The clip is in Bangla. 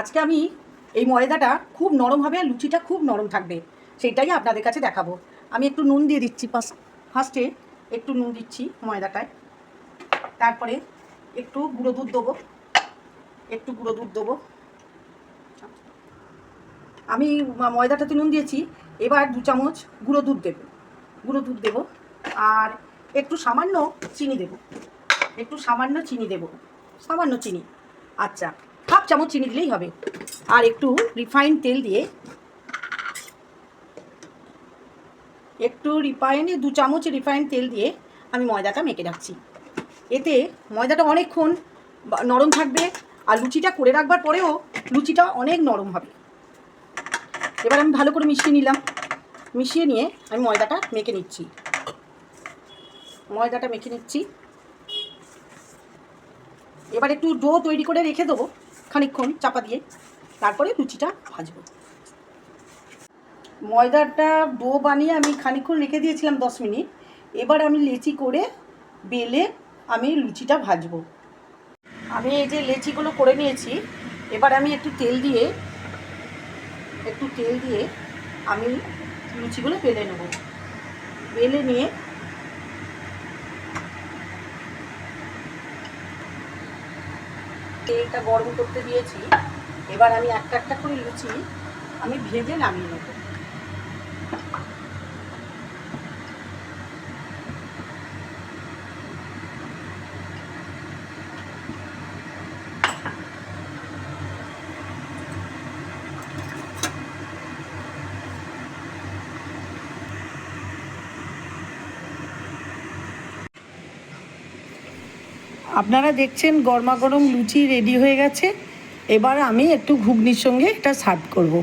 আজকে আমি এই ময়দাটা খুব নরম হবে আর লুচিটা খুব নরম থাকবে। সেইটাই আপনাদের কাছে দেখাবো। আমি একটু নুন দিয়ে দিচ্ছি ফার্স্ট ফার্স্টে একটু নুন দিচ্ছি ময়দাটায়। তারপরে একটু গুঁড়ো দুধ দেবো। একটু গুঁড়ো দুধ দেবো। আমি ময়দাটাতে নুন দিয়েছি। এবার দু চামচ গুঁড়ো দুধ দেবো। গুঁড়ো দুধ দেবো। আর একটু সামান্য চিনি দেবো। একটু সামান্য চিনি দেবো। সামান্য চিনি। আচ্ছা। হাফ চামচ চিনি দিলেই হবে। আর একটু রিফাইন তেল দিয়ে একটু রিফাইনে দু চামচ রিফাইন তেল দিয়ে আমি ময়দাটা মেখে রাখছি। এতে ময়দাটা অনেকক্ষণ নরম থাকবে আর লুচিটা করে রাখবার পরেও লুচিটা অনেক নরম হবে। এবার আমি ভালো করে মিশিয়ে নিলাম। মিশিয়ে নিয়ে আমি ময়দাটা মেখে নিচ্ছি। ময়দাটা মেখে নিচ্ছি। এবার একটু ডো তৈরি করে রেখে দেবো। খানিকক্ষণ চাপা দিয়ে তারপরে লুচিটা ভাজবো। ময়দাটা ডো বানিয়ে আমি খানিকক্ষণ রেখে দিয়েছিলাম দশ মিনিট। এবার আমি লেচি করে বেলে আমি লুচিটা ভাজবো। আমি এই যে লেচিগুলো করে নিয়েছি, এবার আমি একটু তেল দিয়ে, একটু তেল দিয়ে আমি লুচিগুলো বেলে নেব। বেলে নিয়ে তেলটা গরম করতে দিয়েছি। এবার আমি একটা একটা করে লুচি আমি ভেজে নামিয়ে নেব। আপনারা দেখছেন গরমা গরম লুচি রেডি হয়ে গেছে। এবার আমি একটু ঘুগনির সঙ্গে এটা সার্ভ করব।